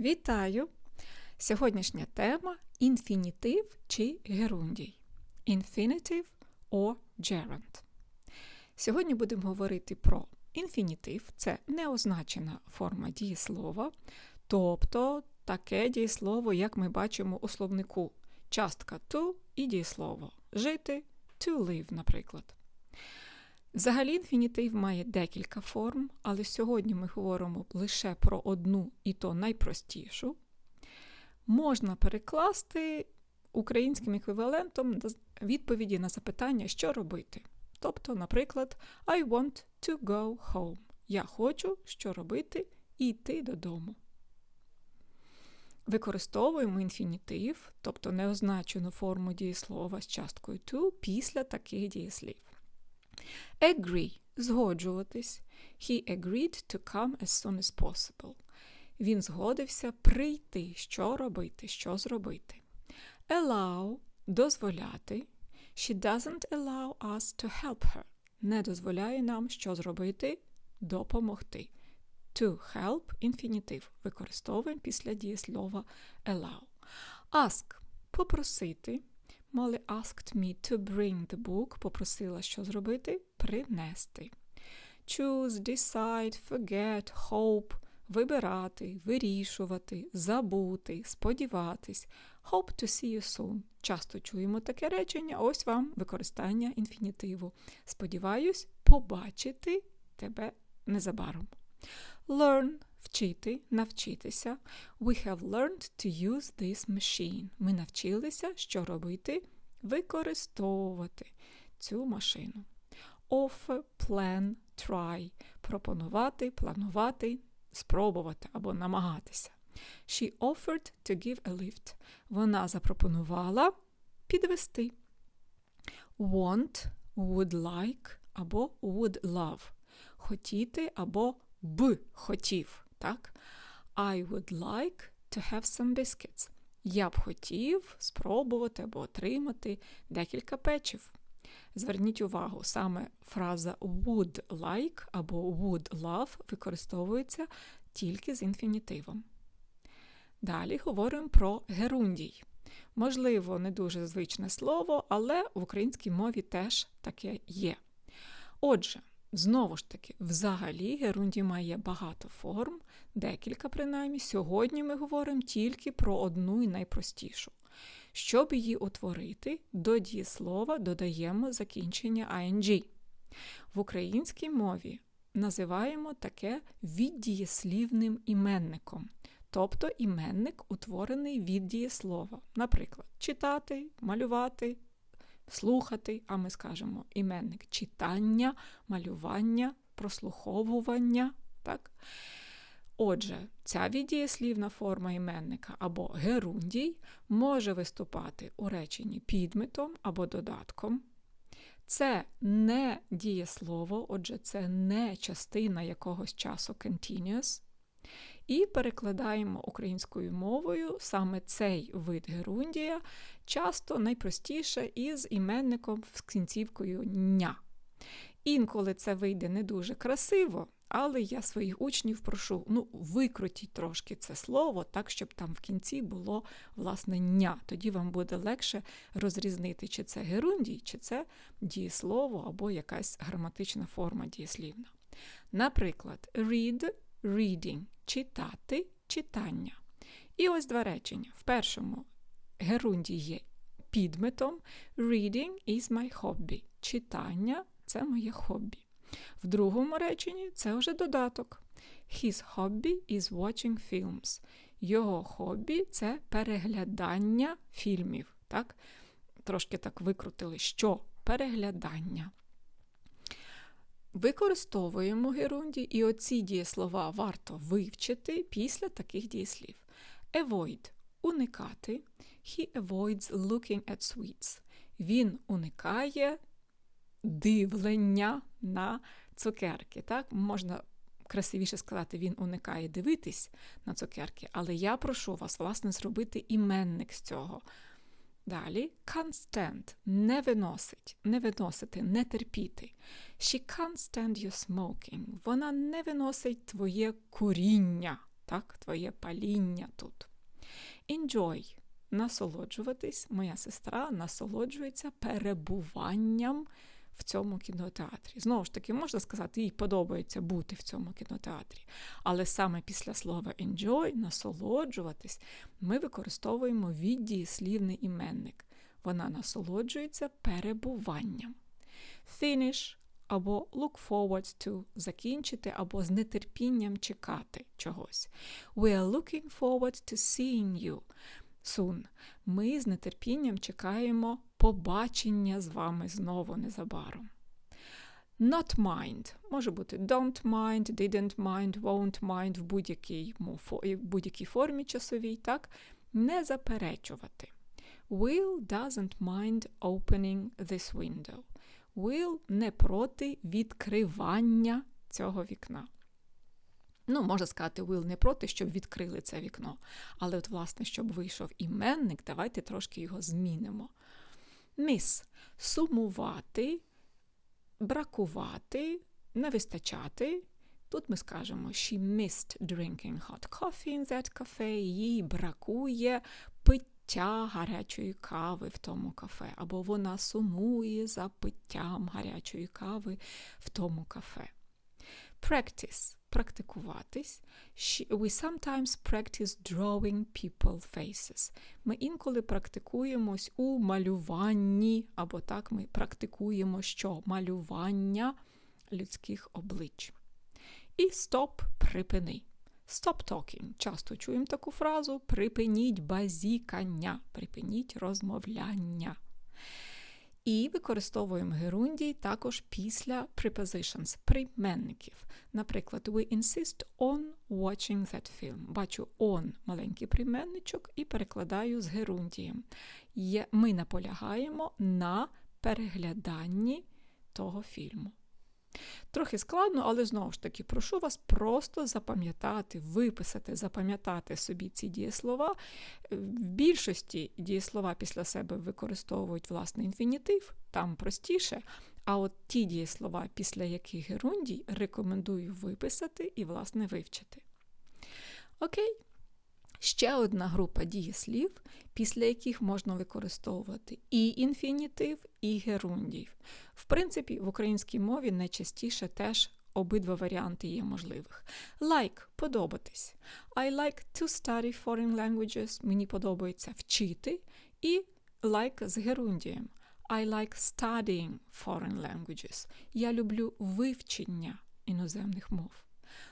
Вітаю! Сьогоднішня тема інфінітив чи герундій. Infinitive or gerund. Сьогодні будемо говорити про інфінітив це неозначена форма дієслова, тобто таке дієслово, як ми бачимо у словнику. Частка to і дієслово жити to live, наприклад. Взагалі, інфінітив має декілька форм, але сьогодні ми говоримо лише про одну і то найпростішу. Можна перекласти українським еквівалентом відповіді на запитання, що робити. Тобто, наприклад, I want to go home. Я хочу що робити і йти додому. Використовуємо інфінітив, тобто неозначену форму дієслова з часткою to після таких дієслів. Agree згоджуватись. He agreed to come as soon as possible. Він згодився прийти, що робити, що зробити. Allow дозволяти. She doesn't allow us to help her. Не дозволяє нам що зробити, допомогти. To help інфінітив використовуємо після дієслова allow. Ask попросити. Molly asked me to bring the book. Попросила, що зробити? Принести. Choose, decide, forget, hope. Вибирати, вирішувати, забути, сподіватись. Hope to see you soon. Часто чуємо таке речення. Ось вам використання інфінітиву. Сподіваюсь, побачити тебе незабаром. Learn вчити, навчитися. We have learned to use this machine. Ми навчилися, що робити? Використовувати цю машину. Offer, plan, try. Пропонувати, планувати, спробувати або намагатися. She offered to give a lift. Вона запропонувала підвести. Want, would like або would love. Хотіти або б хотів. Так? I would like to have some biscuits. Я б хотів спробувати або отримати декілька печів. Зверніть увагу, саме фраза would like або would love використовується тільки з інфінітивом. Далі говоримо про герундій. Можливо, не дуже звичне слово, але в українській мові теж таке є. Отже, Знову ж таки, взагалі герундій має багато форм, декілька принаймні. Сьогодні ми говоримо тільки про одну і найпростішу. Щоб її утворити, до дієслова додаємо закінчення ing. В українській мові називаємо таке віддієслівним іменником, тобто іменник утворений від дієслова. Наприклад, читати, малювати, слухати, а ми скажемо іменник читання, малювання, прослуховування. Так? Отже, ця віддієслівна форма іменника або герундій може виступати у реченні підметом або додатком. Це не дієслово, отже, це не частина якогось часу continuous. І перекладаємо українською мовою саме цей вид герундія, часто найпростіше із іменником з кінцівкою ня. Інколи це вийде не дуже красиво, але я своїх учнів прошу, ну, викрутіть трошки це слово, так, щоб там в кінці було, власне, ня. Тоді вам буде легше розрізнити, чи це герундій, чи це дієслово або якась граматична форма дієслівна. Наприклад, read reading читати, читання. І ось два речення. В першому герунді є підметом Reading is my hobby. Читання це моє хобі. В другому реченні це вже додаток. His hobby is watching films. Його хобі це переглядання фільмів. Так? Трошки так викрутили, що переглядання. Використовуємо герунді, і оці дієслова варто вивчити після таких дієслів. Avoid уникати. He avoids looking at sweets. Він уникає дивлення на цукерки. Так? Можна красивіше сказати, він уникає дивитись на цукерки, але я прошу вас, власне, зробити іменник з цього. Далі can't stand не виносить, не виносити, не терпіти. She can't stand your smoking. Вона не виносить твоє куріння. так, твоє паління тут. Enjoy насолоджуватись. Моя сестра насолоджується перебуванням в цьому кінотеатрі. Знову ж таки, можна сказати, їй подобається бути в цьому кінотеатрі. Але саме після слова enjoy, насолоджуватись, ми використовуємо віддієслівний іменник. Вона насолоджується перебуванням. Finish або look forward to закінчити, або з нетерпінням чекати чогось. We are looking forward to seeing you. Soon. Ми з нетерпінням чекаємо побачення з вами знову незабаром. Not mind може бути don't mind, didn't mind, won't mind в будь-якій будь формі часовій, так? Не заперечувати. Will doesn't mind opening this window. Will не проти відкривання цього вікна. Ну, можна сказати, Will не проти, щоб відкрили це вікно. Але, от, власне, щоб вийшов іменник, давайте трошки його змінимо. Miss сумувати, бракувати, не вистачати. Тут ми скажемо she missed drinking hot coffee in that cafe, їй бракує пиття гарячої кави в тому кафе, або вона сумує за питтям гарячої кави в тому кафе. Practice практикуватись. We sometimes practice drawing people faces. Ми інколи практикуємось у малюванні, або так ми практикуємо що? Малювання людських облич. І stop припини. Stop talking. Часто чуємо таку фразу: припиніть базікання, припиніть розмовляння. І використовуємо герундій також після prepositions, прийменників. Наприклад, we insist on watching that film. Бачу on маленький прийменничок і перекладаю з герундієм. Ми наполягаємо на перегляданні того фільму. Трохи складно, але знову ж таки, прошу вас просто запам'ятати, виписати, запам'ятати собі ці дієслова. В більшості дієслова після себе використовують власне інфінітив, там простіше. А от ті дієслова, після яких герундій, рекомендую виписати і, власне, вивчити. Окей. Ще одна група дієслів, після яких можна використовувати і інфінітив, і герундів. В принципі, в українській мові найчастіше теж обидва варіанти є можливих. Like подобатись. I like to study foreign languages. Мені подобається вчити. І like з герундієм. I like studying foreign languages. Я люблю вивчення іноземних мов.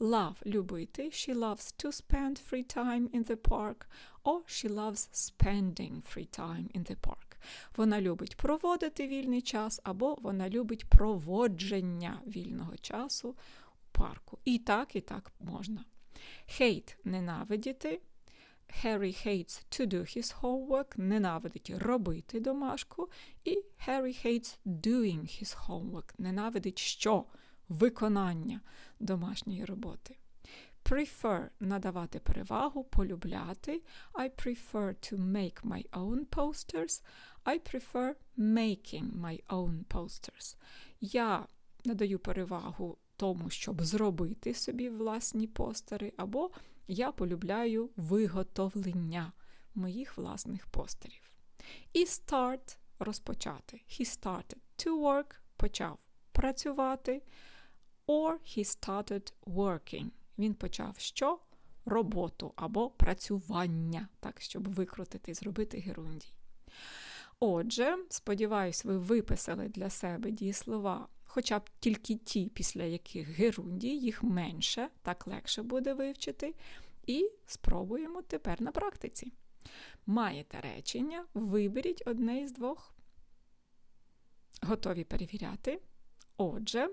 Love любити. She loves to spend free time in the park. Or she loves spending free time in the park. Вона любить проводити вільний час, або вона любить проводження вільного часу у парку. І так, і так можна. Hate ненавидіти. Harry hates to do his homework, ненавидить робити домашку. І Harry hates doing his homework, ненавидить що? Виконання домашньої роботи. Prefer надавати перевагу, полюбляти. I prefer to make my own posters. I prefer making my own posters. Я надаю перевагу тому, щоб зробити собі власні постери, або я полюбляю виготовлення моїх власних постерів. І start розпочати. He started to work, почав працювати. Or he started working. Він почав що? Роботу або працювання, так, щоб викрутити, зробити герундій. Отже, сподіваюсь, ви виписали для себе дієслова, хоча б тільки ті, після яких герундій, їх менше, так легше буде вивчити. І спробуємо тепер на практиці. Маєте речення, виберіть одне із двох. Готові перевіряти. Отже,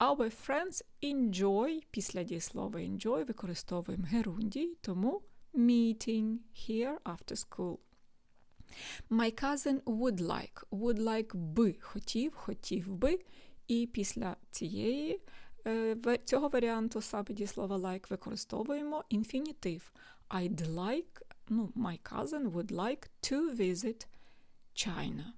Our friends enjoy, після дієслова enjoy використовуємо герундій, тому meeting here after school. My cousin would like. Would like би хотів, хотів би. І після цієї, е, цього варіанту саме дієслова like використовуємо інфінітив. I'd like, ну, my cousin would like to visit China.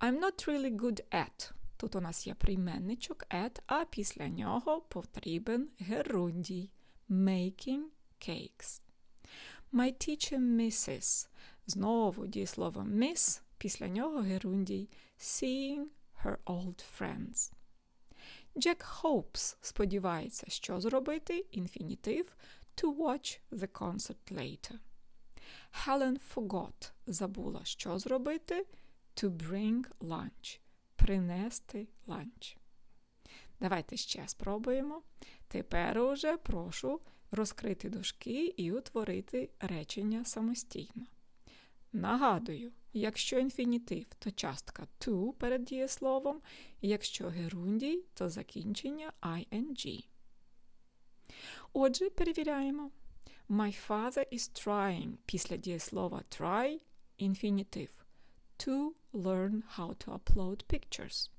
I'm not really good at. Тут у нас є прийменничок at, а після нього потрібен герундій. making cakes. My teacher misses. Знову дієслово miss, після нього герундій seeing her old friends. Jack hopes сподівається, що зробити інфінітив to watch the concert later. Helen forgot забула, що зробити to bring lunch принести ланч. Давайте ще спробуємо. Тепер уже прошу розкрити дужки і утворити речення самостійно. Нагадую, якщо інфінітив, то частка to перед дієсловом, якщо герундій, то закінчення ing. Отже, перевіряємо. My father is trying після дієслова try інфінітив. To learn how to upload pictures.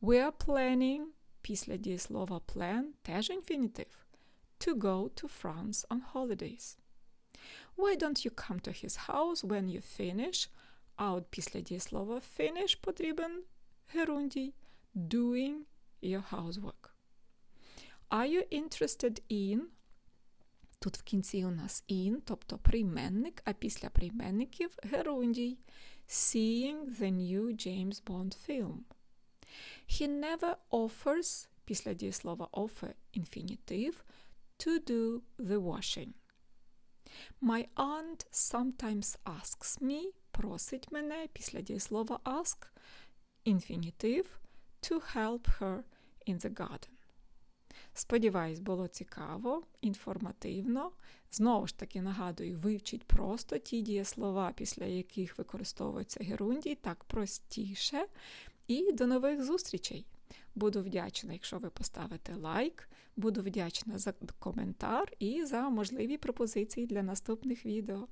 We are planning після дієслова plan теж інфінітив. To go to France on holidays. Why don't you come to his house when you finish? А от після дієслова finish потрібен герундій doing your housework. Are you interested in? Тут в кінці у нас in, тобто прийменник, а після прийменників герундій. Seeing the new James Bond film. He never offers після дієслова offer інфінітив to do the washing. My aunt sometimes asks me просить мене після дієслова ask інфінітив to help her in the garden. Сподіваюсь, було цікаво, інформативно. Знову ж таки нагадую, вивчіть просто ті дієслова, після яких використовується герундій, так простіше. І до нових зустрічей! Буду вдячна, якщо ви поставите лайк, буду вдячна за коментар і за можливі пропозиції для наступних відео.